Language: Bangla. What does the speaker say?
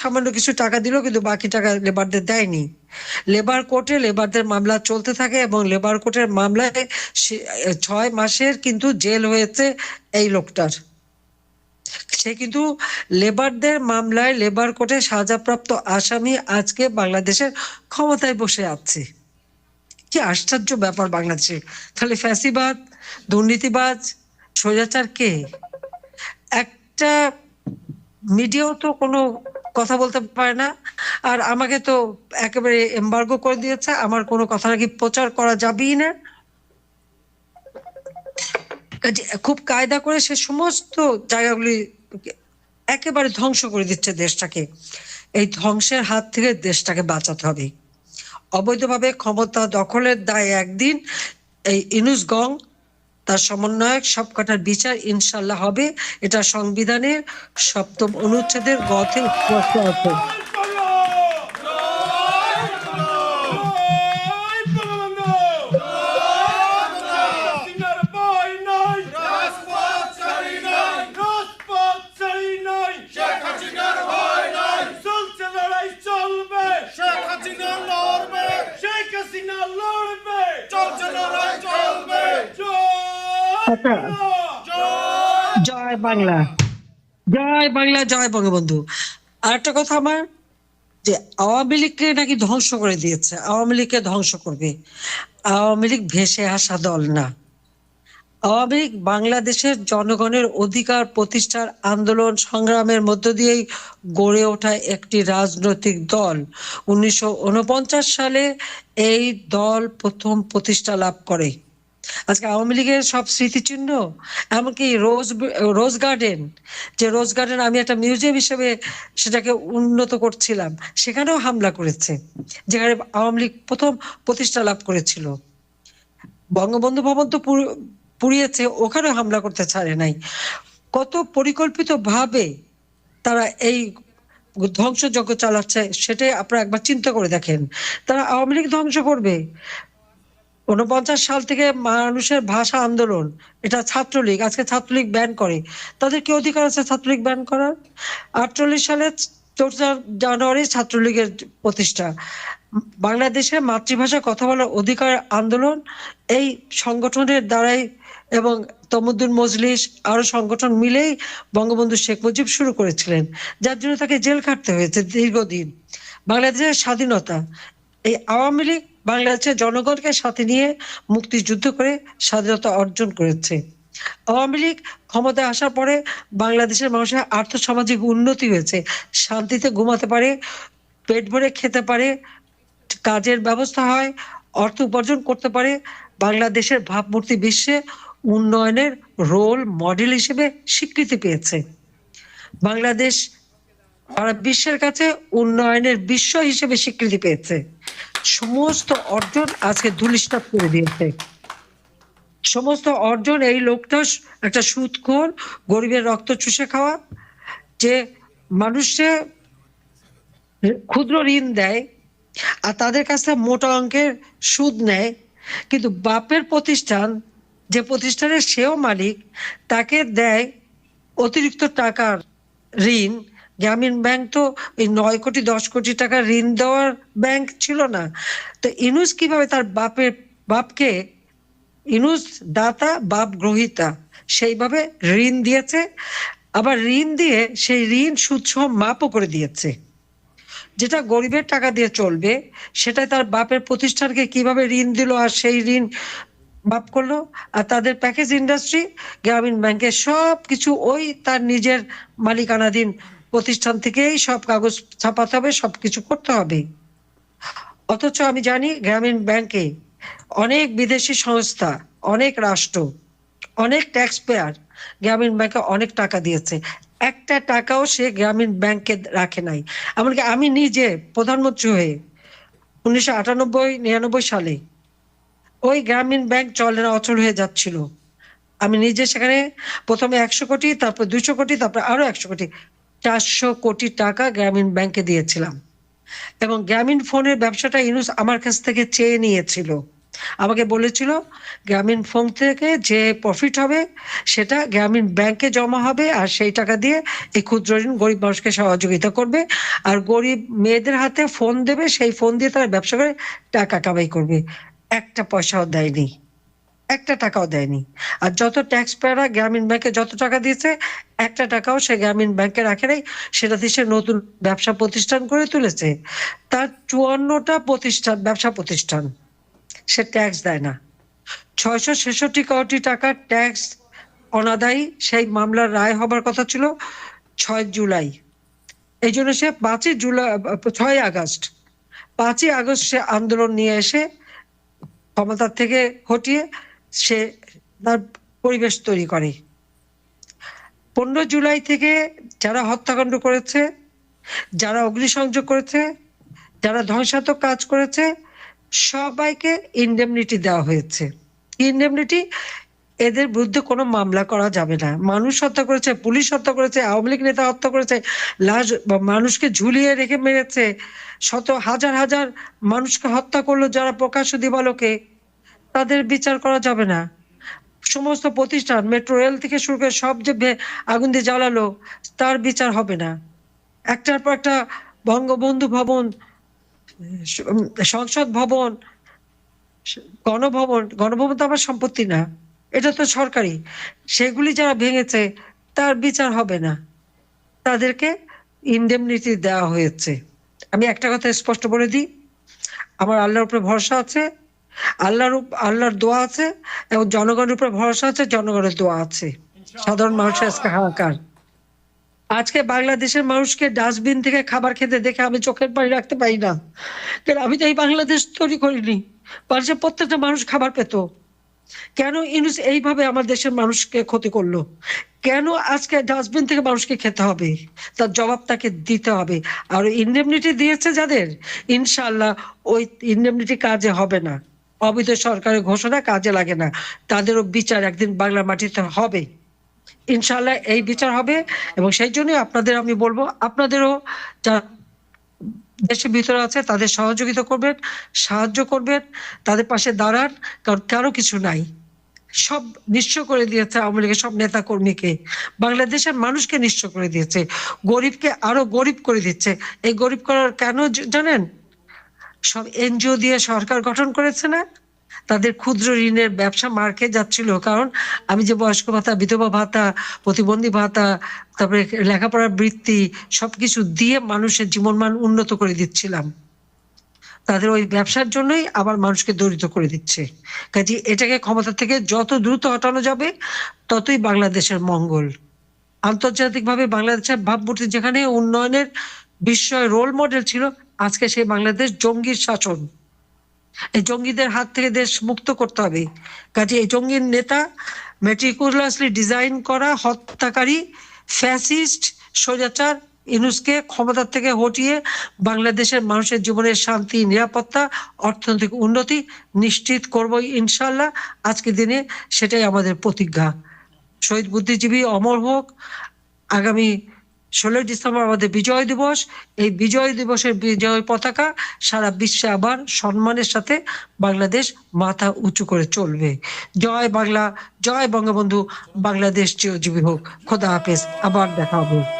সামান্য কিছু টাকা দিল, কিন্তু বাকি টাকা লেবারদের দেয়নি। লেবার কোর্টে লেবারদের মামলা চলতে থাকে এবং লেবার কোর্টের মামলায় ছয় মাসের কিন্তু জেল হয়েছে এই লোকটার। সে কিন্তু লেবারদের মামলায় লেবার কোর্টে সাজাপ্রাপ্ত আসামি আজকে বাংলাদেশের ক্ষমতায় বসে আছে। কি আশ্চর্য ব্যাপার বাংলাদেশে। তাহলে ফ্যাসিবাদ, দুর্নীতিবাজ, স্বৈরাচার কে? একটা, মিডিয়াও তো কোনো কথা বলতে পারে না। আর আমাকে তো একেবারে এম্বার্গো করে দিয়েছে। আমার কোনো কথা নাকি প্রচার করা যাবেই না। খুব কায়দা করে সে সমস্ত জায়গাগুলি একেবারে ধ্বংস করে দিচ্ছে দেশটাকে। এই ধ্বংসের হাত থেকে দেশটাকে বাঁচাতে হবে। অবৈধভাবে ক্ষমতা দখলের দায় একদিন এই ইনুস গং তার সমন্বয়ক সবকটার বিচার ইনশাল্লাহ হবে। এটা সংবিধানের সপ্তম অনুচ্ছেদের গথে জয় বাংলা। জয় বাংলা, জয় বঙ্গবন্ধু। আর একটা কথা আমার, যে আওয়ামী লীগকে নাকি ধ্বংস করে দিয়েছে। আওয়ামী লীগকে ধ্বংস করবে। আওয়ামী লীগ ভেসে আসা দল না। আওয়ামী লীগ বাংলাদেশের জনগণের অধিকার প্রতিষ্ঠার আন্দোলন সংগ্রামের মধ্য দিয়েই গড়ে ওঠা একটি রাজনৈতিক দল। উনিশশো উনপঞ্চাশ সালে এই দল প্রথম প্রতিষ্ঠা লাভ করে। আজকে আওয়ামী লীগের সব স্মৃতিচিহ্ন, এমনকি রোজ রোজ গার্ডেন, যে রোজ গার্ডেন আমি একটা মিউজিয়াম হিসেবে সেটাকে উন্নত করছিলাম, সেখানেও হামলা করেছে, যেখানে আওয়ামী লীগ প্রথম প্রতিষ্ঠা লাভ করেছিল। বঙ্গবন্ধু ভবন তো পুড়িয়েছে, ওখানেও হামলা করতে ছাড়ে নাই। কত পরিকল্পিত ভাবে তারা এই ধ্বংসযজ্ঞ চালাচ্ছে, সেটাই আপনারা একবার চিন্তা করে দেখেন। তারা আওয়ামী লীগ ধ্বংস করবে উনপঞ্চাশ সাল থেকে মানুষের ভাষা আন্দোলন, এটা ছাত্রলীগ, আজকে ছাত্রলীগ ব্যান করে। তাদের কি অধিকার আছে ছাত্রলীগ ব্যান করার? আটচল্লিশ সালে চৌঠা জানুয়ারি ছাত্রলীগের প্রতিষ্ঠা। বাংলাদেশে মাতৃভাষা কথা বলার অধিকার আন্দোলন, এই সংগঠনের দ্বারাই এবং তমুদ্দুন মজলিস, আরও সংগঠন মিলেই বঙ্গবন্ধু শেখ মুজিব শুরু করেছিলেন, যার জন্য তাকে জেল খাটতে হয়েছে দীর্ঘদিন। বাংলাদেশের স্বাধীনতা এই আওয়ামী লীগ বাংলাদেশের জনগণকে সাথে নিয়ে মুক্তিযুদ্ধ করে স্বাধীনতা অর্জন করেছে। আওয়ামী লীগ ক্ষমতায় আসার পরে বাংলাদেশের মানুষের আর্থসামাজিক উন্নতি হয়েছে। শান্তিতে ঘুমাতে পারে, পেট ভরে খেতে পারে, কাজের ব্যবস্থা হয়, অর্থ উপার্জন করতে পারে। বাংলাদেশের ভাবমূর্তি বিশ্বে উন্নয়নের রোল মডেল হিসেবে স্বীকৃতি পেয়েছে। বাংলাদেশ বিশ্বের কাছে উন্নয়নের বিশ্ব হিসেবে স্বীকৃতি পেয়েছে। সমস্ত অর্জন আজকে ধুলিস্টাপ করে দিয়েছে। সমস্ত অর্জন এই লোকটা একটা সুদখোর গরিবের রক্ত চুষে খাওয়া, যে মানুষে ক্ষুদ্র ঋণ দেয় আর তাদের কাছে মোটা অঙ্কের সুদ নেয়। কিন্তু বাপের প্রতিষ্ঠান, যে প্রতিষ্ঠানের সেও মালিক, তাকে দেয় অতিরিক্ত টাকার ঋণ গ্রামীণ ব্যাংক তো এই নয় কোটি, দশ কোটি টাকা ঋণ দেওয়ার ব্যাংক ছিল না। তো ইনুস কীভাবে তার বাপের, বাপকে ইনুস দাতা, বাপ গ্রহিতা, সেইভাবে ঋণ দিয়েছে? আবার ঋণ দিয়ে সেই ঋণ সুদসহ মাপও করে দিয়েছে। যেটা গরিবের টাকা দিয়ে চলবে সেটা তার বাপের প্রতিষ্ঠানকে কীভাবে ঋণ দিল আর সেই ঋণ মাপ করল? আর তাদের প্যাকেজ ইন্ডাস্ট্রি, গ্রামীণ ব্যাংকের সব কিছু ওই তার নিজের মালিকানাধীন প্রতিষ্ঠান থেকেই সব কাগজ ছাপাতে হবে সব কিছু করতে হবে। অথচ আমি জানি গ্রামীণ ব্যাংকে অনেক বিদেশি সংস্থা, অনেক রাষ্ট্র, অনেক ট্যাক্স পেয়ার গ্রামীণ ব্যাংকে অনেক টাকা দিয়েছে। একটা টাকাও সে গ্রামীণ ব্যাংকে রাখে নাই। এমনকি আমি নিজে প্রধানমন্ত্রী হয়ে উনিশশো আটানব্বই, নিরানব্বই সালে ওই গ্রামীণ ব্যাংক চলে না অচল হয়ে যাচ্ছিল। আমি নিজে সেখানে প্রথমে একশো কোটি, তারপর দুশো কোটি, তারপর আরও একশো কোটি চারশো কোটি টাকা গ্রামীণ ব্যাংকে দিয়েছিলাম। এবং গ্রামীণ ফোনের ব্যবসাটা ইউনুস আমার কাছ থেকে চেয়ে নিয়েছিল। আমাকে বলেছিল, গ্রামীণ ফোন থেকে যে প্রফিট হবে, সেটা গ্রামীণ ব্যাংকে জমা হবে আর সেই টাকা দিয়ে এই ক্ষুদ্র ঋণ গরিব মানুষকে সহযোগিতা করবে। আর গরিব মেয়েদের হাতে ফোন দেবে, সেই ফোন দিয়ে তারা ব্যবসা করে টাকা কামাই করবে। একটা পয়সাও দেয়নি। একটা টাকাও দেয়নি। আর যত ট্যাক্স পেয়ারা গ্রামীণ ব্যাংকে যত টাকা দিয়েছে, একটা টাকাও সে গ্রামীণ ব্যাংকে রাখে নাই। সেটা সে নতুন ব্যবসা প্রতিষ্ঠান করে তুলেছে। তার চুয়ান্নটা প্রতিষ্ঠান, ব্যবসা প্রতিষ্ঠান, সে ট্যাক্স দেয় না। ছয়শো ছেষট্টি কোটি টাকার ট্যাক্স অনাদায়ী সেই মামলার রায় হবার কথা ছিল ছয় জুলাই। এই জন্য সে পাঁচই জুলাই, ছয় আগস্ট, পাঁচই আগস্ট সে আন্দোলন নিয়ে এসে ক্ষমতার থেকে হটিয়ে সে তার পরিবেশ তৈরি করে। পনেরো জুলাই থেকে যারা হত্যাকাণ্ড করেছে, যারা অগ্নিসংযোগ করেছে, যারা ধ্বংসাত্মক কাজ করেছে, সবাইকে ইন্ডেমনিটি দেওয়া হয়েছে। ইন্ডেমনিটি এদের বিরুদ্ধে কোনো মামলা করা যাবে না। মানুষ হত্যা করেছে, পুলিশ হত্যা করেছে, আওয়ামী লীগ নেতা হত্যা করেছে, লাশ মানুষকে ঝুলিয়ে রেখে মেরেছে, শত হাজার হাজার মানুষকে হত্যা করল যারা প্রকাশ্য দিবালোকে। তাদের বিচার করা যাবে না। সমস্ত প্রতিষ্ঠান, মেট্রো, রেল থেকে শুরু করে সব যে আগুন দিয়ে জ্বালালো, তার বিচার হবে না। একটার পর একটা বঙ্গবন্ধু ভবন, সংসদ ভবন, গণভবন গণভবন তো আমার সম্পত্তি না। এটা তো সরকারি। সেগুলি যারা ভেঙেছে, তার বিচার হবে না। তাদেরকে ইন্ডেমনিটি দেওয়া হয়েছে। আমি একটা কথা স্পষ্ট বলে দিই। আমার আল্লাহর উপরে ভরসা আছে। আল্লাহর আল্লাহর দোয়া আছে এবং জনগণের উপর ভরসা আছে, জনগণের দোয়া আছে। সাধারণ মানুষের আজকে হাহাকার। আজকে বাংলাদেশের মানুষকে ডাস্টবিন থেকে খাবার খেতে দেখে আমি চোখের পানি রাখতে পারি না। কারণ আমি তো এই বাংলাদেশ তৈরি করিনি। মানুষের প্রত্যেকটা মানুষ খাবার পেত। কেন ইনুস এইভাবে আমার দেশের মানুষকে ক্ষতি করল? কেন আজকে ডাস্টবিন থেকে মানুষকে খেতে হবে? তার জবাব তাকে দিতে হবে। আর ইন্ডেমনিটি দিয়েছে যাদের? ইনশাল্লাহ ওই ইন্ডেমনিটি কাজে হবে না। অবৈধ সরকারের ঘোষণা কাজে লাগে না। তাদেরও বিচার একদিন বাংলা মাটিতে হবে। ইনশাল্লাহ এই বিচার হবে এবং সেই জন্যই আপনাদের আমি বলব, আপনাদেরও যারা দেশের ভিতরে আছে তাদের সহযোগিতা করবেন, সাহায্য করবেন, তাদের পাশে দাঁড়ান, কারণ কারও কিছু নাই। সব নিঃস্ব করে দিয়েছে আওয়ামী লীগের সব নেতা কর্মীকে বাংলাদেশের মানুষকে নিঃস্ব করে দিয়েছে। গরিবকে আরও গরিব করে দিচ্ছে। এই গরিব করার কেন জানেন? সব এনজিও দিয়ে সরকার গঠন করেছে না? তাদের ক্ষুদ্র ঋণের ব্যবসা মার্কে যাচ্ছিল, কারণ আমি যে বয়স্ক ভাতা, বিধবা ভাতা, প্রতিবন্ধী ভাতা, তারপরে লেখাপড়ার বৃত্তি, সবকিছু দিয়ে মানুষের জীবনমান উন্নত করে দিচ্ছিলাম। তাদের ওই ব্যবসার জন্যই আবার মানুষকে দরিদ্র করে দিচ্ছে। কাজে এটাকে ক্ষমতা থেকে যত দ্রুত হটানো যাবে, ততই বাংলাদেশের মঙ্গল। আন্তর্জাতিকভাবে বাংলাদেশের ভাবমূর্তি যেখানে, উন্নয়নের বিস্ময় রোল মডেল ছিল আজকে সেই বাংলাদেশ জঙ্গির শাসন। এই জঙ্গিদের হাত থেকে দেশ মুক্ত করতে হবে। কাজে এই জঙ্গির নেতা মেট্রিকুলাসলি ডিজাইন করা হত্যাকারী ফ্যাসিস্ট স্বৈরাচার ইনুসকে ক্ষমতার থেকে হটিয়ে বাংলাদেশের মানুষের জীবনের শান্তি, নিরাপত্তা, অর্থনৈতিক উন্নতি নিশ্চিত করব ইনশাল্লাহ আজকের দিনে সেটাই আমাদের প্রতিজ্ঞা। শহীদ বুদ্ধিজীবী অমর হোক, আগামী ষোলোই ডিসেম্বর আমাদের বিজয় দিবস। এই বিজয় দিবসের বিজয় পতাকা সারা বিশ্বে আবার সম্মানের সাথে বাংলাদেশ মাথা উঁচু করে চলবে। জয় বাংলা, জয় বঙ্গবন্ধু, বাংলাদেশ চিরজীবী হোক। খোদা হাফেজ। আবার দেখা হবে।